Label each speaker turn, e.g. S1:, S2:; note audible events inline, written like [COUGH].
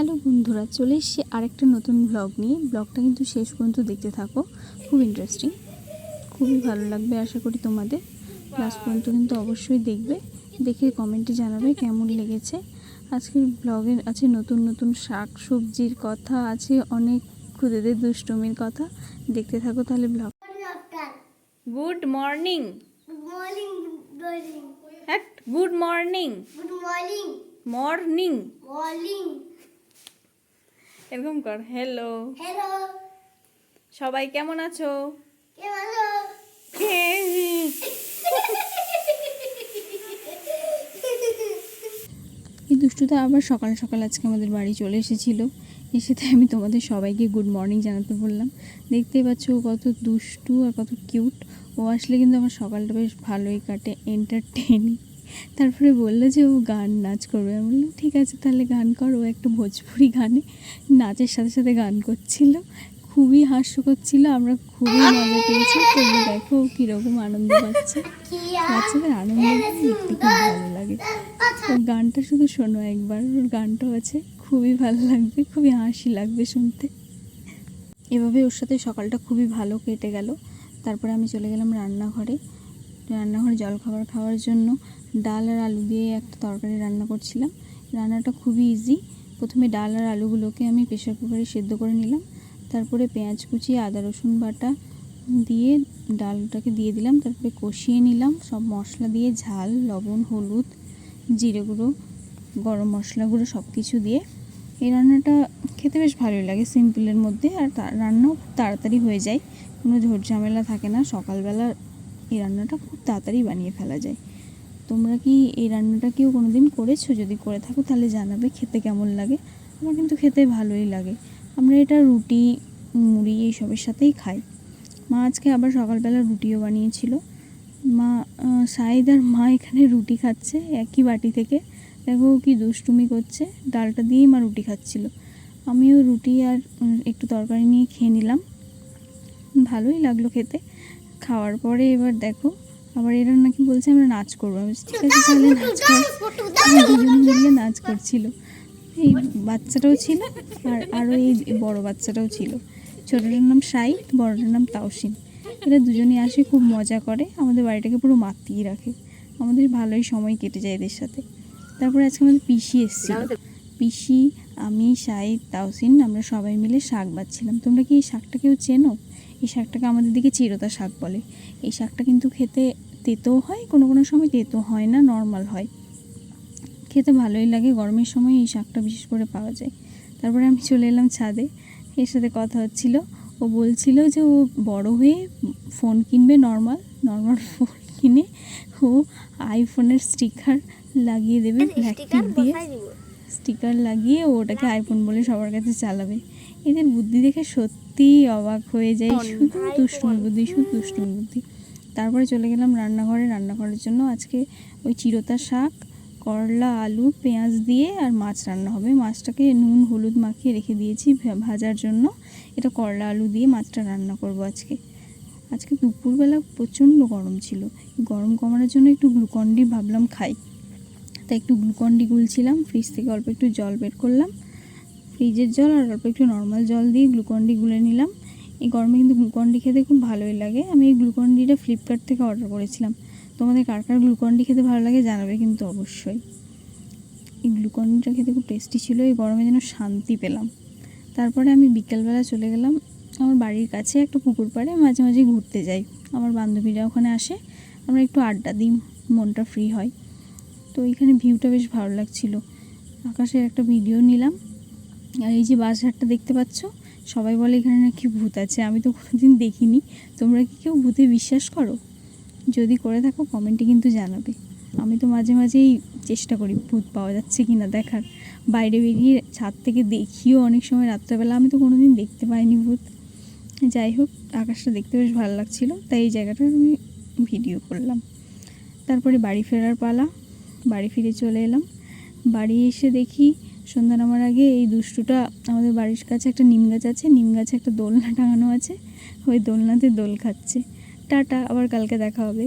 S1: Hello বন্ধুরা চলে এসেছি আরেকটা নতুন ব্লগ নিয়ে। ব্লগটা কিন্তু শেষ পর্যন্ত দেখতে থাকো খুব ইন্টারেস্টিং খুবই ভালো লাগবে আশা করি তোমাদের। লাস্ট পর্যন্ত কিন্তু অবশ্যই দেখবে দেখে কমেন্টে জানাবে কেমন লেগেছে। আজকের ব্লগের আছে নতুন নতুন শাক সবজির কথা আছে অনেক খুদেদের দুষ্টমির কথা। দেখতে থাকো তাহলে blog good morning. Good morning
S2: Good morning,
S1: morning
S2: morning.
S1: এরকম কর হ্যালো
S2: Hello.
S1: সবাই কেমন আছো? এই দুষ্টুটা আবার সকাল সকাল আজকে আমাদের বাড়ি চলে এসেছিল। এসে তাই আমি তোমাদের সবাইকে গুড মর্নিং জানাতে বললাম। দেখতেই পাচ্ছ ও কত দুষ্টু আর কত কিউট ও আসলে কিন্তু আমার সকালটা বেশ ভালোই কাটে এন্টারটেনিং তারপরে বলল যে ও গান নাচ করবে। আমি বললাম, ঠিক আছে, তাহলে গান কর। ও একটা ভোজপুরি গানে নাচের সাথে সাথে গান করছিল। খুবই হাস্যকর ছিল, আমরা খুবই মজা পেয়েছি। তোমরা দেখো ও কীরকম আনন্দ পাচ্ছে। বাচ্চাদের আনন্দ দেখতে খুব ভালো লাগে। ওর গানটা শুধু শোনো একবার, ওর গানটাও আছে। খুবই ভালো লাগবে, খুবই হাসি লাগবে শুনতে। এভাবে ওর সাথে সকালটা খুবই ভালো কেটে গেল। তারপরে আমি চলে গেলাম রান্নাঘরে। রান্নাঘরে জলখাবার খাওয়ার জন্য ডাল আর আলু দিয়ে একটা তরকারি রান্না করছিলাম। রান্নাটা খুবই ইজি প্রথমে ডাল আর আলুগুলোকে আমি প্রেশার কুকারে সেদ্ধ করে নিলাম। তারপরে পেঁয়াজ কুচি, আদা, রসুন বাটা দিয়ে ডালটাকে দিয়ে দিলাম। তারপরে কষিয়ে নিলাম। সব মশলা দিয়ে ঝাল, লবণ, হলুদ, জিরে গুঁড়ো, গরম মশলা গুঁড়ো সব কিছু দিয়ে। এই রান্নাটা খেতে বেশ ভালোই লাগে সিম্পলের মধ্যে। আর রান্নাও তাড়াতাড়ি হয়ে যায়। কোনো ঝামেলা থাকে না। সকালবেলা এই রান্নাটা খুব তাড়াতাড়ি বানিয়ে ফেলা যায়। তোমরা কি এই রান্নাটা কেউ কোনো দিন করেছ? যদি করে থাকো তাহলে জানাবে খেতে কেমন লাগে। আমার কিন্তু খেতে ভালোই লাগে। আমরা এটা রুটি, মুড়ি এইসবের সাথেই খাই। মা আজকে আবার সকালবেলা রুটিও বানিয়েছিল। মা সাইদ আর মা এখানে রুটি খাচ্ছে একই বাটি থেকে। দেখো কি দুষ্টুমি করছে। ডালটা দিয়েই মা রুটি খাচ্ছিল। আমিও রুটি আর একটু তরকারি নিয়ে খেয়ে নিলাম। ভালোই লাগল খেতে। খাওয়ার পরে এবার দেখো, আবার এরা নাকি বলছে আমরা নাচ করব। আমি ঠিক আছে, তাহলে নাচ কর। দুজন মিলে নাচ করছিল। এই বাচ্চাটাও ছিল আর আরও এই বড় বাচ্চাটাও ছিল। ছোটোটার নাম সাই, বড়টার নাম তাওসিন। এরা দুজনেই আসে, খুব মজা করে। আমাদের বাড়িটাকে পুরো মাতিয়ে রাখে। আমাদের ভালোই সময় কেটে যায় এদের সাথে। তারপরে আজকে আমাদের পিসি এসেছিল। পিসি, আমি সাইদ তাওসিন, আমরা সবাই মিলে শাক বাচ্ছিলাম। তোমরা কি এই শাকটা কেউ চেনো? এই শাকটাকে আমাদের দিকে চিরতা শাক বলে। এই শাকটা কিন্তু খেতে তেতো হয় কোনো কোনো সময় তেতো হয় না নর্মাল হয়। খেতে ভালোই লাগে গরমের সময় এই শাকটা বিশেষ করে পাওয়া যায়। তারপরে আমি চলে এলাম ছাদে। এর সাথে কথা হচ্ছিল ও বলছিল যে ও বড় হয়ে ফোন কিনবে নর্মাল নর্মাল [LAUGHS] ফোন কিনে ও আইফোনের স্টিকার লাগিয়ে দেবে ব্ল্যাক টিপ দিয়ে। স্টিকার লাগিয়ে ওটাকে আইফোন বলে সবার কাছে চালাবে। এদের বুদ্ধি দেখে সত্যিই অবাক হয়ে যায় শুধু দুষ্টুমি বুদ্ধি শুধু দুষ্টুমি বুদ্ধি। তারপরে চলে গেলাম রান্নাঘরে। রান্না করার জন্য আজকে ওই চিরতা শাক করলা আলু পেঁয়াজ দিয়ে আর মাছ রান্না হবে। মাছটাকে নুন হলুদ মাখিয়ে রেখে দিয়েছি ভাজার জন্য। এটা করলা আলু দিয়ে মাছটা রান্না করব আজকে। আজকে দুপুরবেলা প্রচণ্ড গরম ছিল। গরম কমানোর জন্য একটু গ্লুকন্ডি ভাবলাম খাই। তাই একটু গ্লুকন্ডি গুলছিলাম। ফ্রিজ থেকে অল্প একটু জল বের করলাম। ফ্রিজের জল আর অল্প একটু নর্মাল জল দিয়ে গ্লুকন্ডি গুলে নিলাম। এই গরমে কিন্তু গ্লুকন্ডি খেতে খুব ভালোই লাগে। আমি এই গ্লুকন্ডিটা ফ্লিপকার্ট থেকে অর্ডার করেছিলাম। তোমাদের কার কার গ্লুকন্ডি খেতে ভালো লাগে জানাবে কিন্তু অবশ্যই। এই গ্লুকন্ডিটা খেতে খুব টেস্টি ছিল। এই গরমে যেন শান্তি পেলাম। তারপরে আমি বিকেলবেলা চলে গেলাম। আমার বাড়ির কাছে একটা পুকুর পাড়ে মাঝে মাঝে ঘুরতে যাই। আমার বান্ধবীরা ওখানে আসে। আমরা একটু আড্ডা দিই, মনটা ফ্রি হয়। তো এখানে ভিউটা বেশ ভালো লাগছিল। আকাশের একটা ভিডিও নিলাম। আর এই যে বাসঘাটটা দেখতে পাচ্ছ, সবাই বলে এখানে নাকি ভূত আছে, আমি তো কোনোদিন দেখিনি। তোমরা কি কেউ ভূতে বিশ্বাস করো? যদি করে থাকো, কমেন্টে কিন্তু জানাবে। আমি তো মাঝে মাঝেই চেষ্টা করি, ভূত পাওয়া যাচ্ছে কি না দেখার। বাইরে বেরিয়ে ছাদ থেকে দেখিও অনেক সময় রাত্রেবেলা, আমি তো কোনোদিন দেখতে পাইনি ভূত। যাই হোক, আকাশটা দেখতে বেশ ভালো লাগছিল, তাই এই জায়গাটা আমি ভিডিও করলাম। তারপরে বাড়ি ফেরার পালা, বাড়ি ফিরে চলে এলাম। বাড়ি এসে দেখি সন্ধ্যা নামার আগে এই দুষ্টুটা আমাদের বাড়ির কাছে একটা নিম গাছ আছে, নিম গাছে একটা দোলনা টাঙানো আছে, ওই দোলনাতে দোল খাচ্ছে। টাটা, আবার কালকে দেখা হবে।